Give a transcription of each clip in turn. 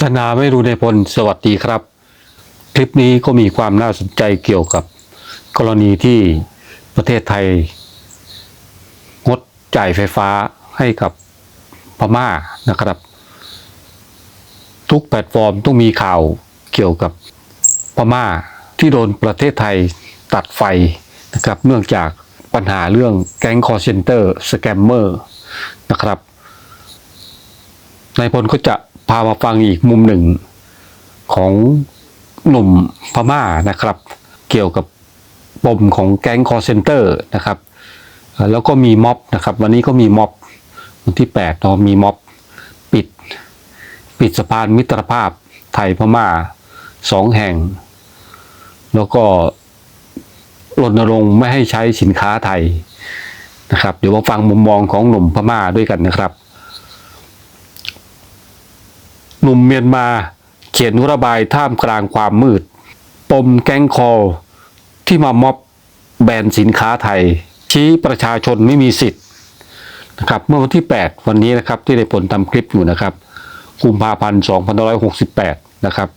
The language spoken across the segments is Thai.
สนาไม่รู้ในพลสวัสดีครับ คลิปนี้ก็มีความน่าสนใจเกี่ยวกับ กรณีที่ประเทศไทย งดจ่ายไฟฟ้าให้กับพม่านะครับ ทุกแพลตฟอร์มต้องมีข่าวเกี่ยวกับพม่าที่โดนประเทศไทยตัดไฟนะครับ เนื่องจากปัญหาเรื่องแก๊งคอร์เซนเตอร์สแกมเมอร์นะครับ นายพลก็จะพามาฟังอีกมุมหนึ่งของหนุ่มพม่านะครับ เกี่ยวกับปมของแก๊งคอร์เซนเตอร์นะครับแล้วก็มีม็อบนะครับ วันนี้ก็มีม็อบวันที่8เนาะมีม็อบปิด ปิดสะพานมิตรภาพไทยพม่าสองแห่ง แล้วก็รณรงค์ไม่ให้ใช้สินค้าไทยนะครับ เดี๋ยวมาฟังมุมมองของหนุ่มพม่าด้วยกันนะครับ หนุ่มเมียนมา เขียนระบายท่ามกลางความมืด ปมแก๊งคอลที่มาม็อบแบนสินค้าไทย ชี้ประชาชนไม่มีสิทธิ์นะครับเมื่อวันที่ 8 วันนี้นะครับที่ได้ผลทำคลิปอยู่นะครับกุมภาพันธ์2568 นะครับ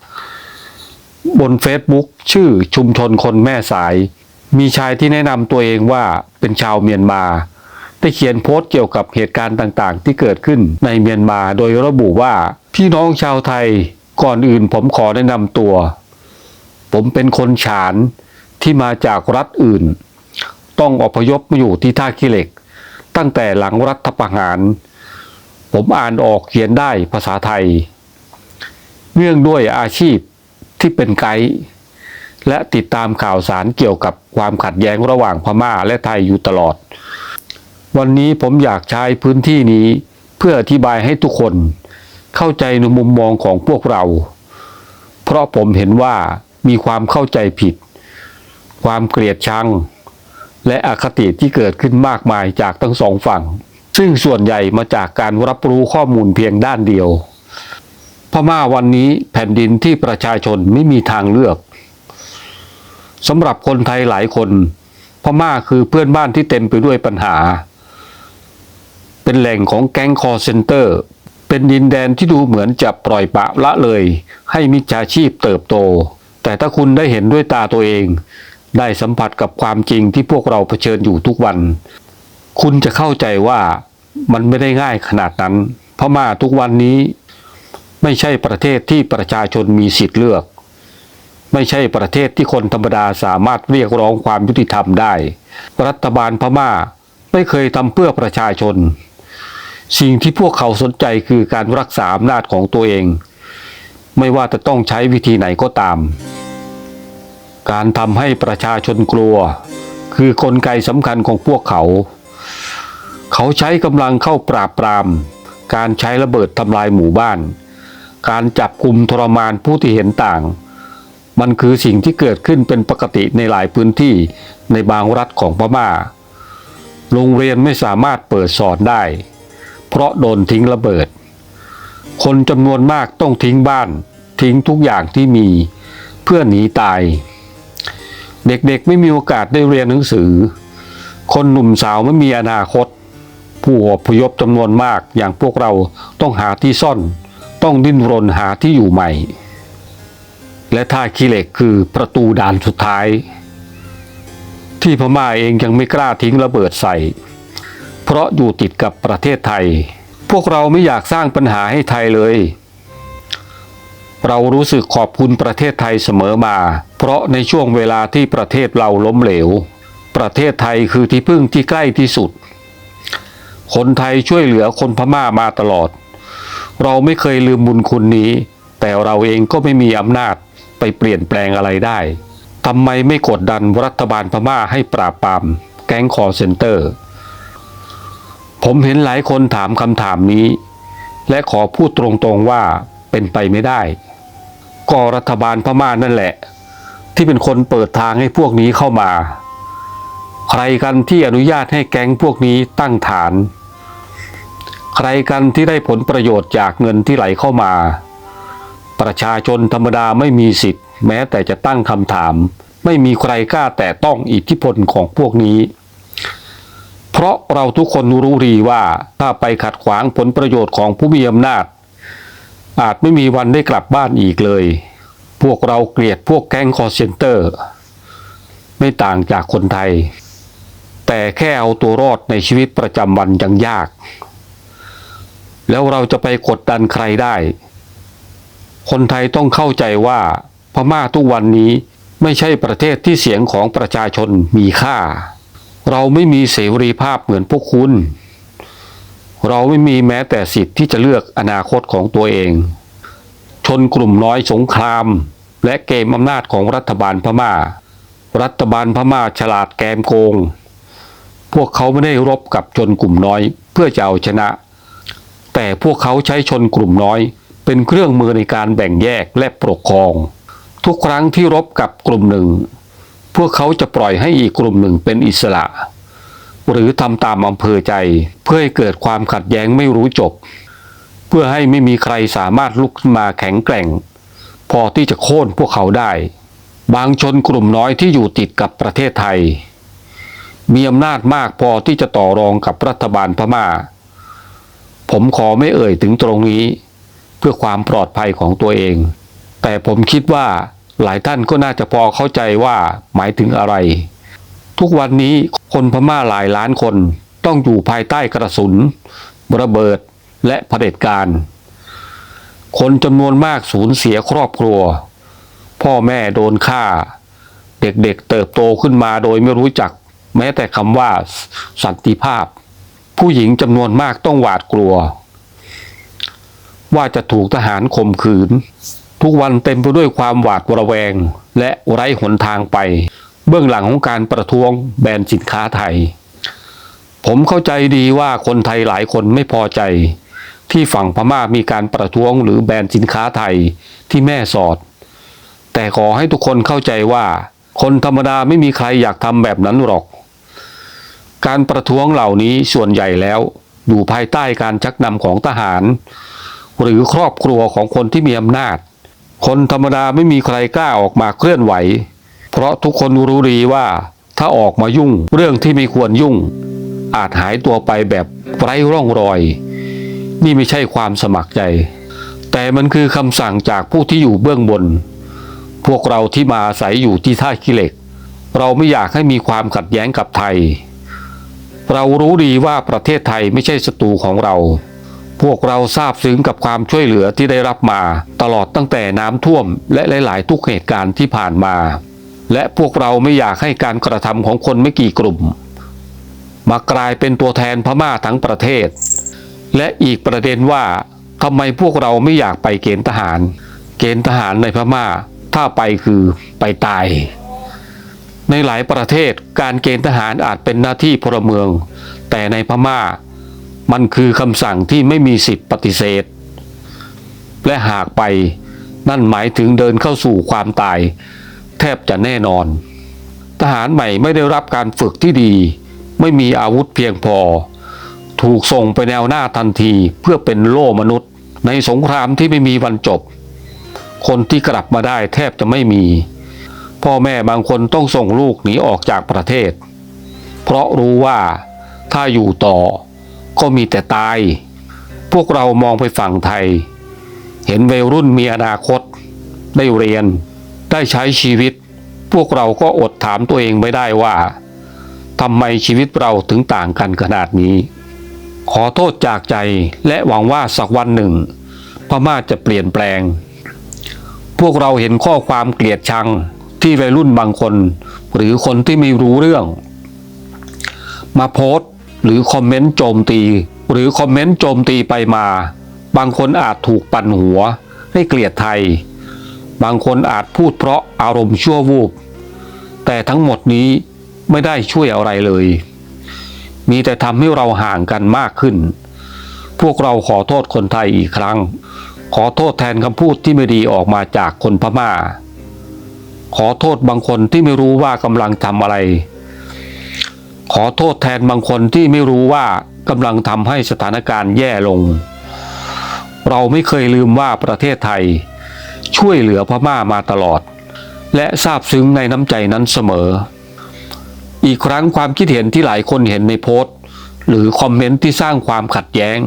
บน Facebook ชื่อชุมชนคนแม่สาย มีชายที่แนะนำตัวเองว่าเป็นชาวเมียนมาได้เขียนโพสต์เกี่ยวกับเหตุการณ์ต่างๆ ที่เกิดขึ้นในเมียนมาโดยระบุว่า พี่น้องชาวไทยก่อนอื่นผมขอแนะนำตัว ผมเป็นคนฉานที่มาจากรัฐอื่น ต้องอพยพมาอยู่ที่ท่าขี้เหล็ก ตั้งแต่หลังรัฐประหาร ผมอ่านออกเขียนได้ภาษาไทย เนื่องด้วยอาชีพที่เป็นไกด์และติดตามข่าวสารเกี่ยวกับความขัดแย้งระหว่างพม่าและไทยอยู่ตลอด วันนี้ผมอยากใช้พื้นที่นี้เพื่ออธิบายให้ทุกคน เข้าใจในมุมมองของพวกเรา เพราะผมเห็นว่ามีความเข้าใจผิด ความเกลียดชัง และอคติที่เกิดขึ้นมากมายจากทั้งสองฝั่ง ซึ่งส่วนใหญ่มาจากการรับรู้ข้อมูลเพียงด้านเดียวพม่าวันนี้แผ่นดินที่ประชาชนไม่มีทางเลือกสำหรับคนไทยหลายคนพม่าคือเพื่อนบ้านที่เต็มไปด้วยปัญหา เป็นแหล่งของแก๊งคอร์เซนเตอร์ เป็นดินแดนที่ดูเหมือนจะปล่อยปละละเลย ให้มิจฉาชีพเติบโต แต่ถ้าคุณได้เห็นด้วยตาตัวเอง ได้สัมผัสกับความจริงที่พวกเราเผชิญอยู่ทุกวัน คุณจะเข้าใจว่ามันไม่ได้ง่ายขนาดนั้น พม่าทุกวันนี้ ไม่ใช่ประเทศที่ประชาชนมีสิทธิ์เลือก ไม่ใช่ประเทศที่คนธรรมดาสามารถเรียกร้องความยุติธรรมได้ รัฐบาลพม่าไม่เคยทำเพื่อประชาชน สิ่งที่พวกเขาสนใจคือการรักษาอำนาจของตัวเอง ไม่ว่าจะต้องใช้วิธีไหนก็ตาม การทำให้ประชาชนกลัว คือกลไกสำคัญของพวกเขา เขาใช้กำลังเข้าปราบปราม การใช้ระเบิดทำลายหมู่บ้าน การจับกลุ่มทรมานผู้ที่เห็นต่าง มันคือสิ่งที่เกิดขึ้นเป็นปกติในหลายพื้นที่ในบางรัฐของพม่า โรงเรียนไม่สามารถเปิดสอนได้ เพราะโดนทิ้งระเบิด คนจำนวนมากต้องทิ้งบ้าน ทิ้งทุกอย่างที่มี เพื่อหนีตาย เด็กๆไม่มีโอกาสได้เรียนหนังสือ คนหนุ่มสาวไม่มีอนาคต ผู้อพยพจำนวนมากอย่างพวกเราต้องหาที่ซ่อน ต้องดิ้นรนหาที่อยู่ใหม่ และท่าขี้เหล็กคือประตูด่านสุดท้าย ที่พม่าเองยังไม่กล้าทิ้งระเบิดใส่ เพราะอยู่ติดกับประเทศไทย พวกเราไม่อยากสร้างปัญหาให้ไทยเลย เรารู้สึกขอบคุณประเทศไทยเสมอมา เพราะในช่วงเวลาที่ประเทศเราล้มเหลว ประเทศไทยคือที่พึ่งที่ใกล้ที่สุด คนไทยช่วยเหลือคนพม่ามาตลอด เราไม่เคยลืมบุญคุณนี้ แต่เราเองก็ไม่มีอำนาจไปเปลี่ยนแปลงอะไรได้ทำไมไม่กดดันรัฐบาลพม่าให้ปราบปรามแก๊งคอร์เซนเตอร์ ผมเห็นหลายคนถามคำถามนี้ และขอพูดตรงๆว่าเป็นไปไม่ได้ ก็รัฐบาลพม่านั่นแหละ ที่เป็นคนเปิดทางให้พวกนี้เข้ามา ใครกันที่อนุญาตให้แก๊งพวกนี้ตั้งฐาน ใครกันที่ได้ผลประโยชน์จากเงินที่ไหลเข้ามา ประชาชนธรรมดาไม่มีสิทธิ์ แม้แต่จะตั้งคำถาม ไม่มีใครกล้าแต่ต้องอิทธิพลของพวกนี้ เพราะเราทุกคนรู้ดีว่าถ้าไปขัดขวางผลประโยชน์ของผู้มีอำนาจ อาจไม่มีวันได้กลับบ้านอีกเลย พวกเราเกลียดพวกแก๊งคอเซนเตอร์ ไม่ต่างจากคนไทย แต่แค่เอาตัวรอดในชีวิตประจำวันยังยาก แล้วเราจะไปกดดันใครได้ คนไทยต้องเข้าใจว่าพม่าทุกวันนี้ไม่ใช่ประเทศที่เสียงของประชาชนมีค่า เราไม่มีเสรีภาพเหมือนพวกคุณ เราไม่มีแม้แต่สิทธิ์ที่จะเลือกอนาคตของตัวเอง ชนกลุ่มน้อยสงคราม และเกมอำนาจของรัฐบาลพม่า รัฐบาลพม่าฉลาดแกมโกง พวกเขาไม่ได้รบกับชนกลุ่มน้อยเพื่อจะเอาชนะ แต่พวกเขาใช้ชนกลุ่มน้อย เป็นเครื่องมือในการแบ่งแยกและปกครอง ทุกครั้งที่รบกับกลุ่มหนึ่ง วกเขาจะปล่อยให้อีกกลุ่มหนึ่งเป็นอิสระ หรือทำตามอำเภอใจ เพื่อให้เกิดความขัดแย้งไม่รู้จบ เพื่อให้ไม่มีใครสามารถลุกขึ้นมาแข็งแกร่ง พอที่จะโค่นพวกเขาได้ บางชนกลุ่มน้อยที่อยู่ติดกับประเทศไทย มีอำนาจมากพอที่จะต่อรองกับรัฐบาลพม่า ผมขอไม่เอ่ยถึงตรงนี้ เพื่อความปลอดภัยของตัวเอง แต่ผมคิดว่า หลายท่านก็น่าจะพอเข้าใจว่าหมายถึงอะไร ทุกวันนี้คนพม่าหลายล้านคนต้องอยู่ภายใต้กระสุน ระเบิดและเผด็จการ คนจำนวนมากสูญเสียครอบครัว พ่อแม่โดนฆ่า เด็กๆเติบโตขึ้นมาโดยไม่รู้จัก แม้แต่คำว่าสันติภาพ ผู้หญิงจำนวนมากต้องหวาดกลัว ว่าจะถูกทหารข่มขืน ทุกวันเต็มไปด้วยความหวาดระแวง และไร้หนทางไป เบื้องหลังของการประท้วงแบนสินค้าไทย ผมเข้าใจดีว่าคนไทยหลายคนไม่พอใจ ที่ฝั่งพม่ามีการประท้วงหรือแบนสินค้าไทยที่แม่สอด แต่ขอให้ทุกคนเข้าใจว่า คนธรรมดาไม่มีใครอยากทำแบบนั้นหรอก การประท้วงเหล่านี้ส่วนใหญ่แล้วอยู่ภายใต้การชักนำของทหาร หรือครอบครัวของคนที่มีอำนาจ คนธรรมดาไม่มีใครกล้าออกมาเคลื่อนไหว เพราะทุกคนรู้ดีว่าถ้าออกมายุ่งเรื่องที่ไม่ควรยุ่ง อาจหายตัวไปแบบไร้ร่องรอย นี่ไม่ใช่ความสมัครใจ แต่มันคือคำสั่งจากผู้ที่อยู่เบื้องบน พวกเราที่มาอาศัยอยู่ที่ท่าขี้เหล็กเราไม่อยากให้มีความขัดแย้งกับไทย เรารู้ดีว่าประเทศไทยไม่ใช่ศัตรูของเรา พวกเราทราบซึ้งกับความช่วยเหลือที่ได้รับมา ตลอดตั้งแต่น้ำท่วมและหลาย ๆ ทุกเหตุการณ์ที่ผ่านมา และพวกเราไม่อยากให้การกระทำของคนไม่กี่กลุ่ม มากลายเป็นตัวแทนพม่าทั้งประเทศ และอีกประเด็นว่าทำไมพวกเราไม่อยากไปเกณฑ์ทหาร เกณฑ์ทหารในพม่า ถ้าไปคือไปตาย ในหลายประเทศการเกณฑ์ทหารอาจเป็นหน้าที่พลเมือง แต่ในพม่า มันคือคำสั่งที่ไม่มีสิทธิปฏิเสธ และหากไปนั่นหมายถึงเดินเข้าสู่ความตาย แทบจะแน่นอน ทหารใหม่ไม่ได้รับการฝึกที่ดี ไม่มีอาวุธเพียงพอ ถูกส่งไปแนวหน้าทันทีเพื่อเป็นโล่มนุษย์ ในสงครามที่ไม่มีวันจบ คนที่กลับมาได้แทบจะไม่มี พ่อแม่บางคนต้องส่งลูกหนีออกจากประเทศ เพราะรู้ว่าถ้าอยู่ต่อ ก็มีแต่ตาย พวกเรามองไปฝั่งไทย เห็นวัยรุ่นมีอนาคต ได้เรียน ได้ใช้ชีวิต พวกเราก็อดถามตัวเองไม่ได้ว่าทำไมชีวิตเราถึงต่างกันขนาดนี้ ขอโทษจากใจและหวังว่าสักวันหนึ่ง พม่าจะเปลี่ยนแปลง พวกเราเห็นข้อความเกลียดชังที่วัยรุ่นบางคน หรือคนที่ไม่รู้เรื่อง มาโพสต์ หรือคอมเมนต์โจมตี หรือคอมเมนต์โจมตีไปมา บางคนอาจถูกปั่นหัว ให้เกลียดไทย บางคนอาจพูดเพราะอารมณ์ชั่ววูบ แต่ทั้งหมดนี้ไม่ได้ช่วยอะไรเลย มีแต่ทำให้เราห่างกันมากขึ้น พวกเราขอโทษคนไทยอีกครั้ง ขอโทษแทนคำพูดที่ไม่ดีออกมาจากคนพม่า ขอโทษบางคนที่ไม่รู้ว่ากำลังทำอะไร ขอโทษแทนบางคนที่ไม่รู้ว่ากำลังทำให้สถานการณ์แย่ลง เราไม่เคยลืมว่าประเทศไทย ช่วยเหลือพม่ามาตลอด และซาบซึ้งในน้ำใจนั้นเสมอ อีกครั้งความคิดเห็นที่หลายคนเห็นในโพสต์ หรือคอมเมนต์ที่สร้างความขัดแย้ง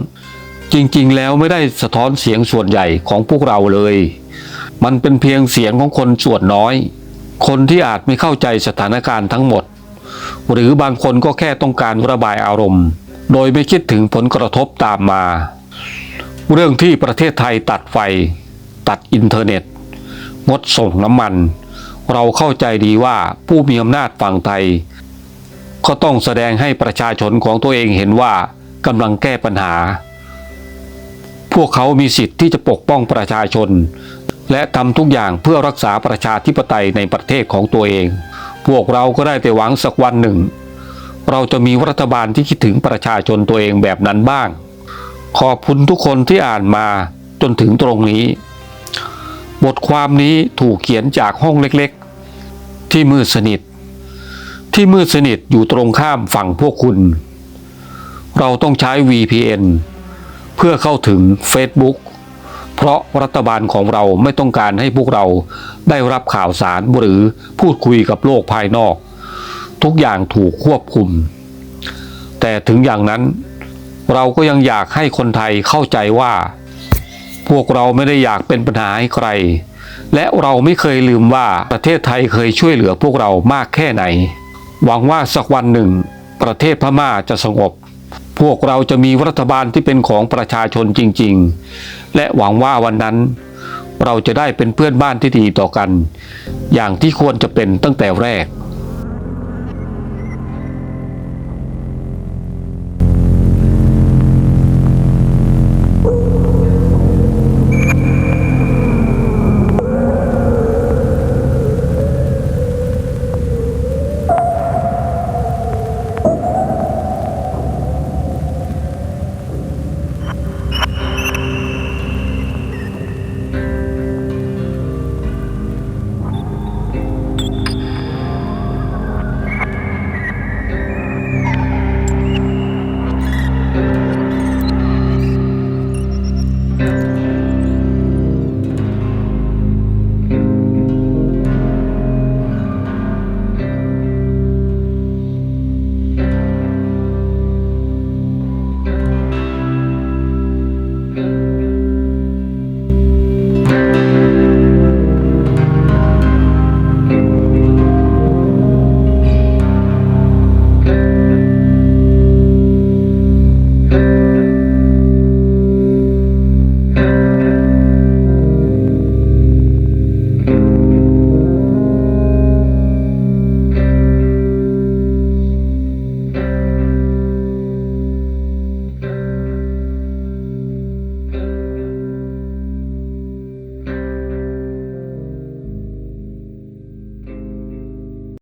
จริงๆ แล้วไม่ได้สะท้อนเสียงส่วนใหญ่ของพวกเราเลย มันเป็นเพียงเสียงของคนส่วนน้อย คนที่อาจไม่เข้าใจสถานการณ์ทั้งหมด หรือบางคนก็แค่ต้องการระบายอารมณ์ โดยไม่คิดถึงผลกระทบตามมา เรื่องที่ประเทศไทยตัดไฟ ตัดอินเทอร์เน็ต งดส่งน้ำมัน เราเข้าใจดีว่าผู้มีอำนาจฝั่งไทย ก็ต้องแสดงให้ประชาชนของตัวเองเห็นว่ากำลังแก้ปัญหา พวกเขามีสิทธิ์ที่จะปกป้องประชาชน และทำทุกอย่างเพื่อรักษาประชาธิปไตยในประเทศของตัวเอง พวกเราก็ได้แต่หวังสักวันหนึ่ง เราจะมีรัฐบาลที่คิดถึงประชาชนตัวเองแบบนั้นบ้าง ขอบคุณทุกคนที่อ่านมาจนถึงตรงนี้ บทความนี้ถูกเขียนจากห้องเล็กๆ ที่มืดสนิท ที่มืดสนิทอยู่ตรงข้ามฝั่งพวกคุณ เราต้องใช้ VPN เพื่อเข้าถึง Facebook เพราะรัฐบาลของเราไม่ต้องการให้พวกเราได้รับข่าวสารหรือพูดคุยกับโลกภายนอก ทุกอย่างถูกควบคุม แต่ถึงอย่างนั้น เราก็ยังอยากให้คนไทยเข้าใจว่า พวกเราไม่ได้อยากเป็นปัญหาให้ใคร และเราไม่เคยลืมว่าประเทศไทยเคยช่วยเหลือพวกเรามากแค่ไหน หวังว่าสักวันหนึ่ง ประเทศพม่าจะสงบ พวกเราจะมีรัฐบาลที่เป็นของประชาชนจริง ๆ และหวังว่าวันนั้น เราจะได้เป็นเพื่อนบ้านที่ดีต่อกัน อย่างที่ควรจะเป็นตั้งแต่แรก